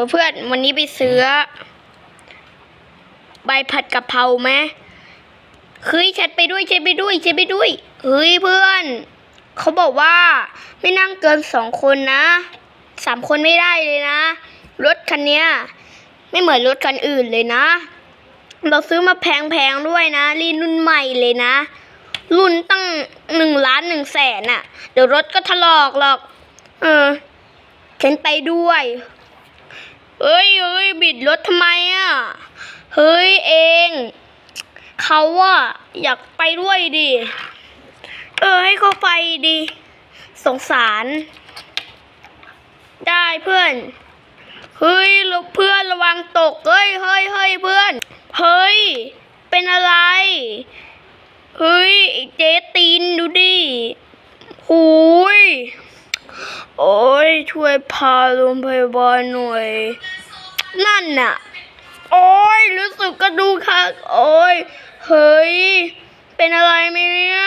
อเพื่อนวันนี้ไปซื้อ ใบผัดกะเพราไหมเฮ้ยฉันไปด้วยฉันไปด้วยฉันไปด้วยเฮ้ยเพื่อน เขาบอกว่าไม่นั่งเกินสองคนนะสามคนไม่ได้เลยนะ รถคันเนี้ยไม่เหมือนรถคันอื่นเลยนะ เราซื้อมาแพงๆด้วยนะรีรุ่นใหม่เลยนะ รุ่นตั้งหนึ่งล้านหนึ่งแสนน่ะเดี๋ยวรถก็ถลอกหรอก เออฉันไปด้วย เฮ้ยเฮ้ยบิดรถทำไมอะ เฮ้ยเอง เขาว่าอยากไปด้วยดิ เออให้เขาไปดิ สงสาร ได้เพื่อน เฮ้ยลูกเพื่อนระวังตก เฮ้ยเฮ้ยเฮ้ยเพื่อน เฮ้ย เป็นอะไร เฮ้ยเจ๊ตีนดูดิหูยโอ้ย ช่วยพาโรงพยาบาลหน่อย นั่นน่ะ โอ้ยรู้สึกกระดูกค่ะโอ้ยเฮ้ย เป็นอะไรไหมเนี่ย